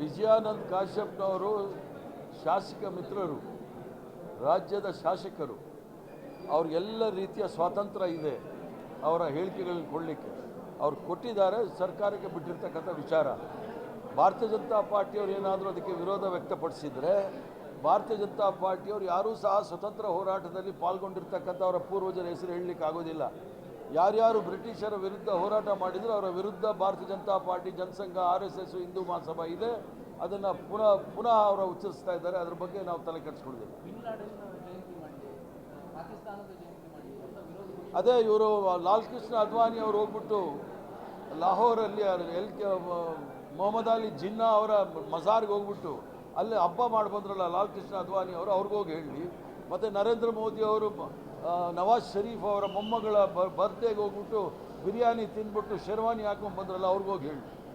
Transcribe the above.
ದಯಾನಂದ್ ಕಾಶ್ಯಪ್ನವರು ಶಾಸಕ ಮಿತ್ರರು, ರಾಜ್ಯದ ಶಾಸಕರು, ಅವ್ರಿಗೆಲ್ಲ ರೀತಿಯ ಸ್ವಾತಂತ್ರ್ಯ ಇದೆ ಅವರ ಹೇಳಿಕೆಗಳನ್ನು ಕೊಡಲಿಕ್ಕೆ. ಅವ್ರು ಕೊಟ್ಟಿದ್ದಾರೆ, ಸರ್ಕಾರಕ್ಕೆ ಬಿಟ್ಟಿರ್ತಕ್ಕಂಥ ವಿಚಾರ. ಭಾರತೀಯ ಜನತಾ ಪಾರ್ಟಿಯವರು ಏನಾದರೂ ಅದಕ್ಕೆ ವಿರೋಧ ವ್ಯಕ್ತಪಡಿಸಿದರೆ, ಭಾರತೀಯ ಜನತಾ ಪಾರ್ಟಿಯವರು ಯಾರೂ ಸಹ ಸ್ವತಂತ್ರ ಹೋರಾಟದಲ್ಲಿ ಪಾಲ್ಗೊಂಡಿರ್ತಕ್ಕಂಥ ಅವರ ಪೂರ್ವಜರ ಹೆಸರು ಹೇಳಲಿಕ್ಕೆ ಆಗೋದಿಲ್ಲ ಯಾರ್ಯಾರು ಬ್ರಿಟಿಷರ ವಿರುದ್ಧ ಹೋರಾಟ ಮಾಡಿದ್ರು, ಅವರ ವಿರುದ್ಧ Bharatiya Janata party, Jana Sangh, R S S, Hindu Mahasabha ಇದೆ. ಅದನ್ನು ಪುನಃ ಪುನಃ ಅವರು ಉಚ್ಚರಿಸ್ತಾ ಇದ್ದಾರೆ. ಅದ್ರ ಬಗ್ಗೆ ನಾವು ತಲೆ ಕೆಡಿಸ್ಕೊಳ್ತೀವಿ ಅದೇ ಇವರು ಲಾಲ್ ಕೃಷ್ಣ ಅದ್ವಾನಿ ಅವರು ಹೋಗ್ಬಿಟ್ಟು ಲಾಹೋರಲ್ಲಿ ಎಲ್ ಮೊಹಮ್ಮದ್ ಅಲಿ ಜಿನ್ನಾ ಅವರ ಮಜಾರ್ಗೆ ಹೋಗ್ಬಿಟ್ಟು ಅಲ್ಲಿ ಹಬ್ಬ ಮಾಡಿ ಬಂದ್ರಲ್ಲ ಲಾಲ್ ಕೃಷ್ಣ ಅದ್ವಾನಿ ಅವರು ಅವ್ರಿಗೋಗಿ ಹೇಳಿ. ಮತ್ತು ನರೇಂದ್ರ ಮೋದಿ ಅವರು ನವಾಜ್ ಶರೀಫ್ ಅವರ ಮೊಮ್ಮಗಳ ಬರ್ತ್ಡೇಗೆ ಹೋಗ್ಬಿಟ್ಟು ಬಿರಿಯಾನಿ ತಿಂದ್ಬಿಟ್ಟು ಶೆರ್ವಾನಿ ಹಾಕೊಂಡು ಬಂದ್ರಲ್ಲ ಅವ್ರಿಗೋಗಿ ಹೇಳಿ.